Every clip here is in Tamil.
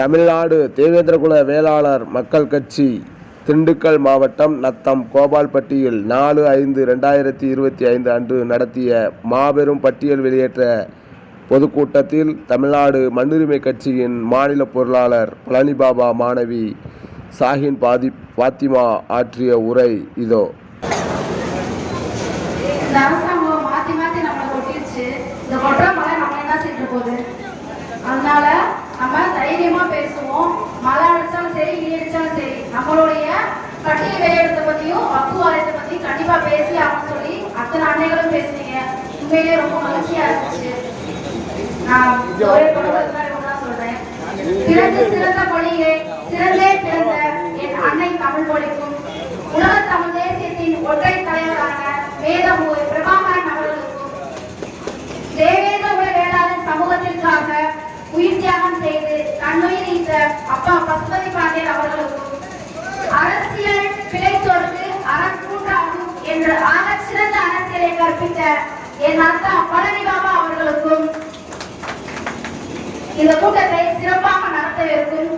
தமிழ்நாடு தேவேந்திரகுல வேளாளர் மக்கள் கட்சி திண்டுக்கல் மாவட்டம் நத்தம் கோபால்பட்டியில் நாலு ஐந்து ரெண்டாயிரத்தி இருபத்தி ஐந்து அன்று நடத்திய மாபெரும் பட்டியல் வெளியேற்ற பொதுக்கூட்டத்தில் தமிழ்நாடு மண்ணுரிமை கட்சியின் மாநில பொருளாளர் பழனிபாபா மாணவி சாஹின் பாதி பாத்திமா ஆற்றிய உரை இதோ. அதனால தைரியமா பேசுவோம். மழை அடிச்சாலும் சரி நீ அடிச்சாலும் சரி நம்மளுடைய பட்டியல் வெளியிடத்தை பத்தியும் வக்கு வாரியத்தை பத்தியும் கண்டிப்பா பேசி ஆகணும்னு சொல்லி அத்தனை அன்னைகளும் பேசுனீங்க. உண்மையிலேயே ரொம்ப மகிழ்ச்சியா இருந்துச்சு. நான் ஒரே சொல்றேன். பிறந்து சிறந்த மொழியே சிறந்தே பிறந்த என் அன்னை தமிழ் மொழிக்கும். உலக தமிழ் தேசியத்தின் ஒற்றை அப்பா பசுபதி பாண்டியன் அவர்களுக்கும் அரசியல் பிழைத்தோர்க்கு அறம் கூட்டாகும் என்று ஆகச் சிறந்த அரசியலை கற்பித்த என் அத்தா பழனி பாபா அவர்களுக்கும் இந்த கூட்டத்தை சிறப்பாக நடத்தவிருக்கும்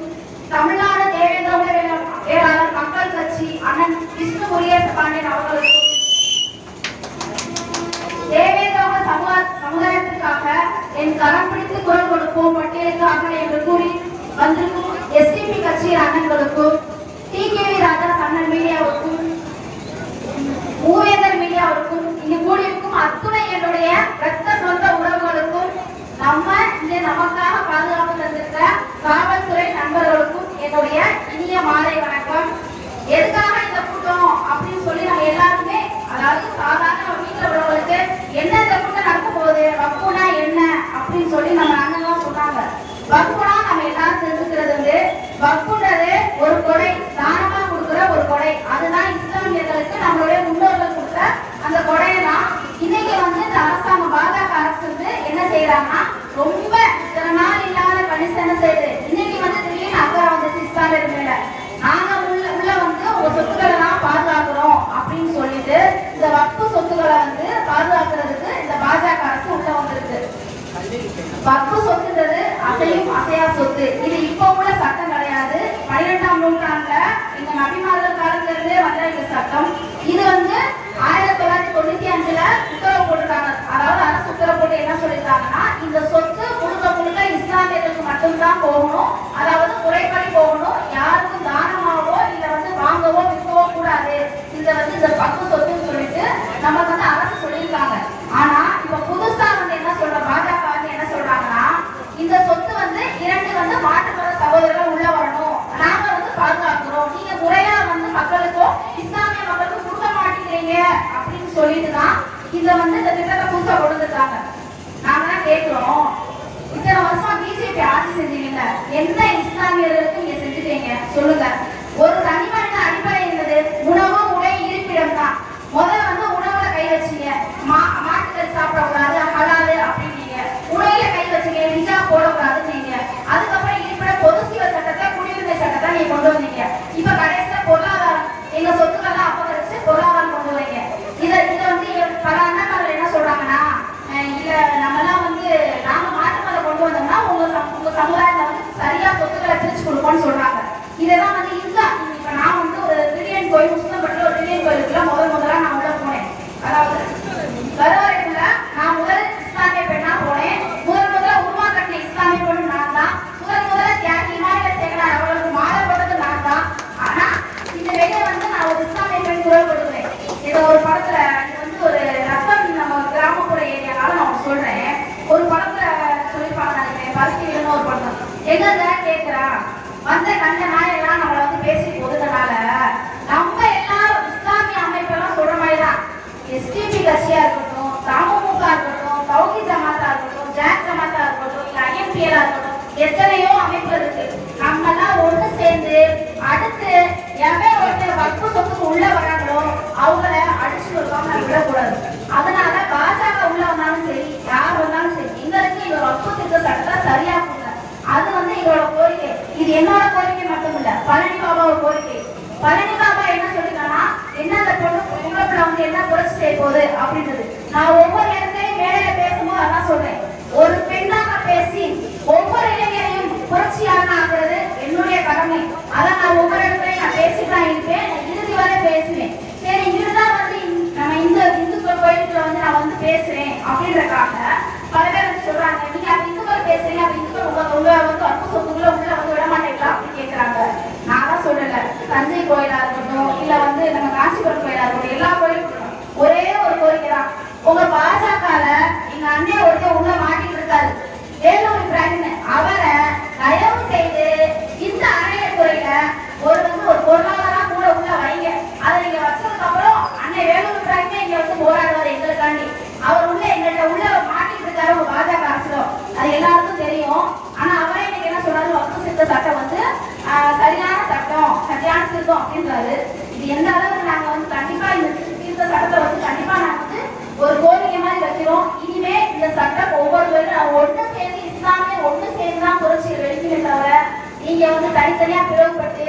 தமிழ்நாடு தேவேந்திர வேளாளர் மக்கள் கட்சி அண்ணன் விஷ்ணு முருகேச பாண்டியன் அவர்களுக்கும் தேவேந்திர சமூக சமுதாயத்திற்காக என் கரம் பிடித்து குரல் கொடுப்போம் பட்டியலுக்காக என்று கூறி வந்திருக்கும் எஸ்டிபி கட்சியின் அண்ணன்களுக்கும் டிகேவி ராஜா அண்ணன் மீடியாவுக்கும் மூவேந்தர் மீடியாவுக்கும் இங்கு கூடியிருக்கும் அத்துணை என்னுடைய ரத்த சொந்த உறவுகளுக்கும் நம்ம இங்கே நமக்காக பாதுகாப்பு தந்திருக்கிற காவல்துறை நண்பர்களுக்கும் என்னுடைய இனிய மாலை வணக்கம். எதுக்காக இந்த கூட்டம் அப்படின்னு சொல்லி நம்ம எல்லாருமே அதாவது சாதாரண நம்ம வீட்டுல உள்ளவங்களுக்கு என்ன இந்த கூட்டம் நடக்க போகுது வப்புனா என்ன அப்படின்னு சொல்லி நம்ம அண்ணன்லாம் சொன்னாங்க. வப்புனா வக்குன்றது ஒரு கொடை தானமா கொடுக்குற ஒரு கொடை. அதுதான் இஸ்லாமியர்களுக்கு நம்மளுடைய முன்னோர்கள் கொடுத்த அந்த கொடையை தான் இன்னைக்கு வந்து இந்த அரசாங்கம் பாஜக அரசு வந்து என்ன செய்யறாங்கன்னா ரொம்ப இந்த நபிமார்கள் காலத்துல இருந்தே வந்த இந்த சட்டம் இது வந்து ஆயிரத்தி தொள்ளாயிரத்தி தொண்ணூத்தி அஞ்சுல உத்தரவு போட்டிருக்காங்க. அதாவது அரசு உத்தரவு போட்டு என்ன சொல்லியிருக்காங்கன்னா இந்த சொத்து முழுக்க முழுக்க இஸ்லாமியர்களுக்கு மட்டும்தான் போகணும். அதாவது முறைப்படி போகணும். யாருக்கும் தானமாவோ இல்ல வந்து வாங்கவோ விற்கவோ கூடாது இந்த வந்து இந்த பக்கு சொத்துன்னு சொல்லிட்டு நமக்கு வந்து அரசு சொல்லியிருக்காங்க ஆனா இப்ப புதுசா வந்து என்ன சொல்ற பாஜக வந்து என்ன சொல்றாங்கன்னா இந்த சொத்து வந்து இரண்டு வந்து மாற்றுமத சகோதரர்கள் உள்ள வரணும் நாங்க வந்து பாதுகாக்கிறோம் நீங்க முறையா வந்து மக்களுக்கும் இஸ்லாமிய மக்களுக்கும் கொடுக்க மாட்டேங்கிறீங்க அப்படின்னு சொல்லிட்டு தான் இத வந்து இந்த திட்டத்தை புதுசா கொண்டு வந்திருக்காங்க நாங்க தான் கேட்கிறோம். இத்தனை வருஷமா பிஜேபி ஆட்சி செஞ்சீங்கல்ல என்ன இஸ்லாமியர்களுக்கு நீங்க செஞ்சுட்டீங்க? சொல்லுங்க ஒரு தனி மனித அடிப்படை இருந்தது உணவு உடை இருப்பிடம் தான் முதல்ல வந்து உணவுல கை வச்சீங்க மா மாட்டுக்கறி சாப்பிடக்கூடாது ஹலாலு அப்படின்னீங்க உடையில கை வச்சீங்க ஹிஜா போடக்கூடாதுன்னீங்க அதுக்கப்புறம் இருப்பிட பொது சிவில் சட்டத்தை குடியுரிமை சட்டத்தை நீங்க கொண்டு வந்தீங்க இப்ப கடைசியில பொருளாதாரம் எங்க சொத்துக்கள்லாம் அப்பகரிச்சு பொருளாதாரம் கொண்டு வரீங்க இத இத வந்து எ- பல அண்ணன்மார்கள் என்ன சொல்றாங்கன்னா அஹ் இல்ல நம்மலாம் வந்து நாங்க மாற்று மதம் கொண்டு வந்தோம்னா உங்க சம- உங்க சமுதாயத்தை வந்து சரியா சொத்துக்களை பிரிச்சு கொடுப்போம்னு சொல்றாங்க இதெல்லாம் வந்து இல்ல இப்ப நான் வந்து ஒரு திடீர்னு கோயில் முஸ்லிம் பட்டில ஒரு திடீர்னு கோயிலுக்குள்ள முதல் முதலா நான் உள்ள போனேன் அதாவது கருவறைக்குள்ள நான் முதல் இஸ்லாமிய பெண்ணா போனேன் முதல் முதல்ல உருவா கட்டின இஸ்லாமிய பெண் நான் தான் முதல் முதல்ல தியாகி இமானிய சேகரார் அவர்களுக்கு மாலை போட்டது நான் தான் ஆனா இந்த வெளியே வந்து நான் ஒரு இஸ்லாமிய பெண் குரல் கொடுக்குறேன் இது ஒரு படத்துல இது வந்து ஒரு ரத்தம் நம்ம கிராமப்புற ஏரியானால நான் உங்களுக்கு சொல்றேன் ஒரு படத்துல சொல்லிருப்பாங்க நினைக்கிறேன் பருத்தின்னு ஒரு என்னதான் எங்க வந்த கண்ட நாயெல்லாம் நம்மளை வந்து பேசி போதுனால நம்ம எல்லாரும் இஸ்லாமிய அமைப்பெல்லாம் சொல்ற மாதிரி தான் எஸ்டிபி கட்சியா இருக்கட்டும் தமுக இருக்கட்டும் தௌகி ஜமாத்தா இருக்கட்டும் ஜாக் ஜமாத்தா இருக்கட்டும் இல்ல ஐஎம்பிஎலா இருக்கட்டும் எத்தனையோ அமைப்பு இருக்கு. நம்ம எல்லாம் ஒண்ணு சேர்ந்து அடுத்து எவன் ஒருத்தர் வக்கு சொத்துக்கு உள்ள வராங்களோ அவங்கள அடிச்சு கொடுக்காம நம்ம விடக்கூடாது. அதனால பாஜக உள்ள வந்தாலும் சரி யார் வந்தாலும் சரி எங்களுக்கு இந்த வக்கு திட்ட சட்டத்தை சரியா எங்களோட கோரிக்கை. இது என்னோட கோரிக்கை மட்டும் இல்ல பழனி பாபாவோட கோரிக்கை. பழனி பாபா என்ன சொல்லிருக்காங்கன்னா என்ன அந்த பொண்ணு உங்களுக்குள்ள வந்து என்ன புரட்சி செய்ய போகுது அப்படின்றது. நான் ஒவ்வொரு இடத்துலையும் மேடையில பேசும்போது அதான் சொல்றேன். ஒரு பெண்ணாக பேசி ஒவ்வொரு இளைஞரையும் புரட்சியாக ஆக்குறது கடமை. அதான் நான் ஒவ்வொரு இடத்துலையும் நான் பேசிட்டு தான் இருப்பேன். நான் இறுதி வரை பேசுவேன். சரி இதுதான் வந்து நம்ம இந்த இந்துக்கள் கோயிலுக்குள்ள வந்து நான் வந்து பேசுறேன் அப்படின்றக்காக பல பேர் சொல்றாங்க நீங்க அப்ப இந்துக்கள் பேசுறீங்க அப்ப இந்துக்கள் உங்க உங்க வந்து அற்பு சொத்துக்குள்ள உள்ள வந்து விட மாட்டீங்களா அப்படின்னு கேக்குறாங்க. நான் தான் சொல்லல. தஞ்சை கோயிலா இருக்கட்டும் இல்ல வந்து நம்ம காஞ்சிபுரம் கோயிலா இருக்கட்டும் எல்லா கோயிலும் ஒரே ஒரு கோரிக்கை தான். உங்க பாஜகல எங்க அண்ணன் ஒருத்தர் உள்ள மாட்டிட்டு இருக்காரு வேலூர் பிராண்ட் அவரை தயவு செய்து இந்த அறநிலைத்துறையில ஒரு வந்து ஒரு பொருளாதாரம் கூட உள்ள வைங்க அதை நீங்க வச்சதுக்கு அப்புறம் அண்ணன் வேலூர் பிராண்ட் இங்க வந்து போராடுவார் எங்களுக்காண்டி அவர் உள்ள எங்கள்கிட்ட உள்ள மாட்டிட்டு இருக்காரு உங்க பாஜக அரசுல அது எல்லாருக்கும் தெரியும் ஆனா அவரே இன்னைக்கு என்ன சொல்றாரு வக்கு சித்த சட்டம் வந்து ஆஹ், சரியான சட்டம் சரியான திருத்தம் அப்படின்றாரு இது எந்த அளவுக்கு நாங்க வந்து கண்டிப்பா இந்த திருத்த சட்டத்தை வந்து கண்டிப்பா நாங்க வந்து ஒரு கோரிக்கை மாதிரி வைக்கிறோம் இனிமே இந்த சட்டம் ஒவ்வொரு பேரும் ஒண்ணு சேர்ந்து இஸ்லாமிய ஒண்ணு சேர்ந்து தான் புரட்சி வெடிக்குமே தவிர நீங்க வந்து தனித்தனியா பிளவுபட்டு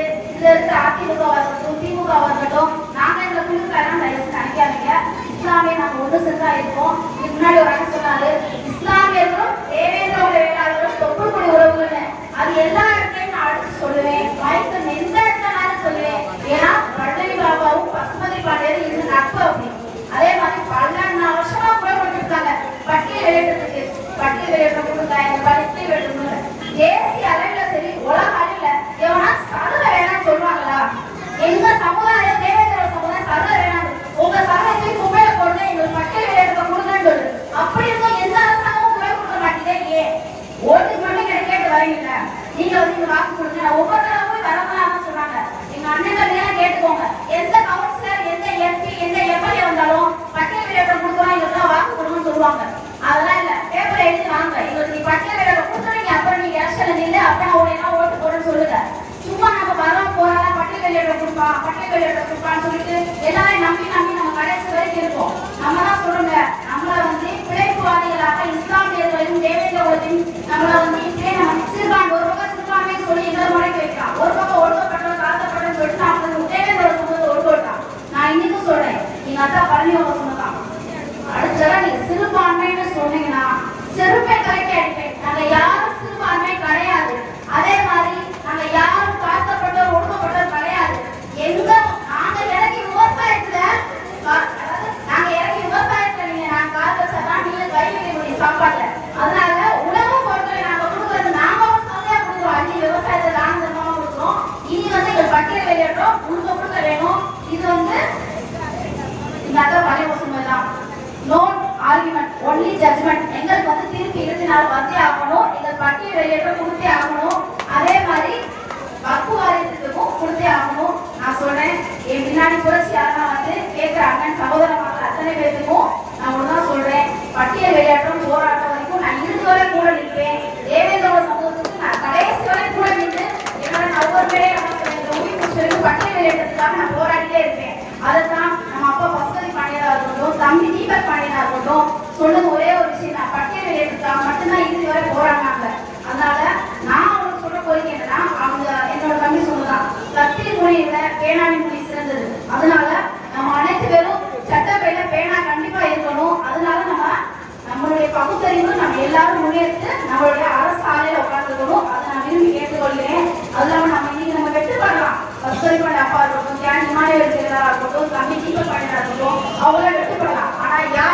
இதுல இருக்க அதிமுகவா இருக்கட்டும் திமுகவா நாங்கள் நாங்க இந்த குழுக்கெல்லாம் தயவு செஞ்சு நினைக்காதீங்க இஸ்லாமிய நம்ம ஒண்ணு சேர்ந்தா இருக்கோம். இதுக்கு முன்னாடி ஒரு அண்ணன் சொன்னாரு இஸ்லாமியர்களும் தேவேந்திர வேளாளர்களும் தொப்புள்குடி உறவுகள்னு. அது எல்லா இடத்துலையும் நான் அடுத்து சொல்லுவேன். வாய்ப்பு எந்த இடத்துலனாலும் சொல்லுவேன். ஏன்னா பழனி பாபாவும் பசுமதி பாண்டியரும் இது நட்பு அப்படின்னு அதே மாதிரி பன்னெண்டு வருஷமா கூட கொடுத்துருக்காங்க பட்டியல் வெளியிட்டதுக்கு பட்டியல் வெளியிட்ட கொடுங்க இந்த பட்டியல் வெளியிட்டு தேசிய அளவில் சரி உலக அளவில் எவனா சலுகை வேணாம்னு சொல்லுவாங்களா எங்க சமுதாயம் தேவேந்திர சமுதாயம் சலுகை வேணாம் உங்க சலுகை குப்பையில போடுங்க எங்களுக்கு பட்டியல் வெளியிட்ட கொடுங்கன்னு சொல்லு அப்படி இருந்தும் எந்த அரசாங்கமும் குறை கொடுக்க மாட்டேங்குதே ஓட்டு ஓட்டுக்கு மட்டும் கேட்டு கேட்டு வரீங்க நீங்க வந்து இங்க வாக்கு கொடுங்க. ஒவ்வொரு தடவை போய் வரலாம் சொன்னாங்க எங்க அண்ணன் எல்லாம் கேட்டுக்கோங்க. எந்த கவுன்சிலர் எந்த எம்பி எந்த எம்எல்ஏ வந்தாலும் பட்டியல் விளையாட்டை கொடுக்குறோம் எங்களுக்கு வாக்கு கொடுங்கன்னு சொல்லுவாங்க. அதெல்லாம் இல்ல. பேப்பர் எழுதி வாங்க. எங்களுக்கு நீ பட்டியல் வெளியிட்ட கொடுத்துறீங்க அப்புறம் நீங்க எலெக்ஷன்ல நின்று அப்ப நான் உடனே ஓட்டு போடுறேன்னு சொல்லுங்க. சும்மா நம்ம வரோம் போறாங்க பட்டியல் வெளியிட்ட கொடுப்பான் பட்டியல் வெளியிட்ட கொடுப்பான்னு சொல்லிட்டு எல்லாரையும் நம்பி நம்பி நம்ம கடைசி வரைக்கும் இருக்கோம் நம்ம தான் சொல்லுங்க நம்மள வந்து பிழைப்புவாதிகளாக இஸ்லாமியர்களையும் தேவேந்திரர்களையும் நம்மள வந்து இப்படியே நம்ம சிறுபான் ஒரு பக்கம் சிறுபான்மை சொல்லி எங்களை முறைக்கு வைக்கலாம் ஒரு பக்கம் ஒடுக்கப்பட்டோம் தாழ்த்தப்பட்டோம் சொல்லிட்டு நான் வந்து தேவேந்திர சமூகத்தை ஒடுக்கட்டான் நான் இன்னைக்கும் சொல்றேன் எங்க அத்தா பழனி அவங்க சொன்னதான் அடுத்ததா நீங்க சிறுபான்மைன்னு சொன்னீங்கன்னா செருப்பை கலைக்க அடிப்பேன் நாங்க யாரும் சிறுபான்மை கிடையாது அதே மாதிரி நாங்க யாரும் தாழ்த்தப்பட்டோர் ஒடுக்கப்பட்டோர் கிடையாது எங்க நாங்க இறங்கி விவசாயத்துல கா- அதாவது நாங்க இறங்கி விவசாயத்துல நீங்க நாங்க கால் வச்சாதான் நீங்க கை வைக்க முடியும் சாப்பாட்டுல அதனால உணவு பொருட்களை நாங்க கொடுக்கறது நாங்க ஒரு தொகையா கொடுக்குறோம் அள்ளி விவசாயத்தை தான தர்மமா கொடுக்குறோம் இனி வந்து எங்க பட்டியல் வெளியிடுறோம் கொடுக்க கொடுக்க வேணும் இது வந்து இந்த அதான் பழைய ஒசுமை தான். நோ ஆர்குமெண்ட் ஒன்லி ஜட்ஜ்மெண்ட் எங்களுக்கு வந்து தீர்ப்பு இருபத்தி நாலு வந்தே ஆகணும். எங்கள் பட்டிய வெளியேற்ற கொடுத்தே ஆகணும். அதே மாதிரி வக்கு வாரியத்துக்கும் கொடுத்தே ஆகணும். நான் சொல்றேன். என் பின்னாடி புரட்சி யாரா வந்து கேட்கிற அண்ணன் சகோதர மக்கள் அத்தனை பேருக்கும் நான் ஒண்ணுதான் சொல்றேன் பட்டியல் வெளியேற்றம் போராட்டம் வரைக்கும் நான் இறுதி வரை கூட நிற்பேன் தேவேந்திர சமூகத்துக்கு நான் கடைசி வரை கூட நின்று என்னோட நான் ஒவ்வொரு பேரையும் என்ன சொல்றேன் இந்த உயிர் முடிச்சதுக்கு பட்டியல் வெளியேற்றத்துக்காக நான் போராடிட்டே இருப்பேன் அதைத்தான் நம்ம அப்பா பசுபதி பாண்டியரா இருக்கட்டும் தம்பி தீபக் பாண்டியரா இருக்கட்டும் சொன்னது ஒரே ஒரு விஷயம் தான் பட்டியல் வெளியேற்றத்துக்காக மட்டும்தான் இறுதி வரை போராடினாங்க அதனால நான் அவங்களுக்கு சொல்ற கோரிக்கை என்னன்னா அவங்க என்னோட தம்பி சொன்னதான் கத்திரி மொழியை விட பேனாடி மொழி சிறந்தது அதனால நம்ம அனைத்து பேரும் சட்டப்பையில பேனா கண்டிப்பா இருக்கணும் அதனால நம்ம நம்மளுடைய பகுத்தறிவு நம்ம எல்லாரும் முன்னேற்று நம்மளுடைய அரசு ஆலையில உட்கார்ந்துக்கணும். அதை நான் விரும்பி கேட்டுக்கொள்கிறேன். அது இல்லாம நம்ம இன்னைக்கு நம்ம வெற்றி பண்ணலாம் கஸ்தூரி பாண்டிய அப்பா இருக்கட்டும் கேன் இமாலய செயலராக இருக்கட்டும் தம்பி தீபக் பாண்டியரா இருக்கட்டும் அவங்கள வெற்றி பண்ணலாம் ஆனால் யார்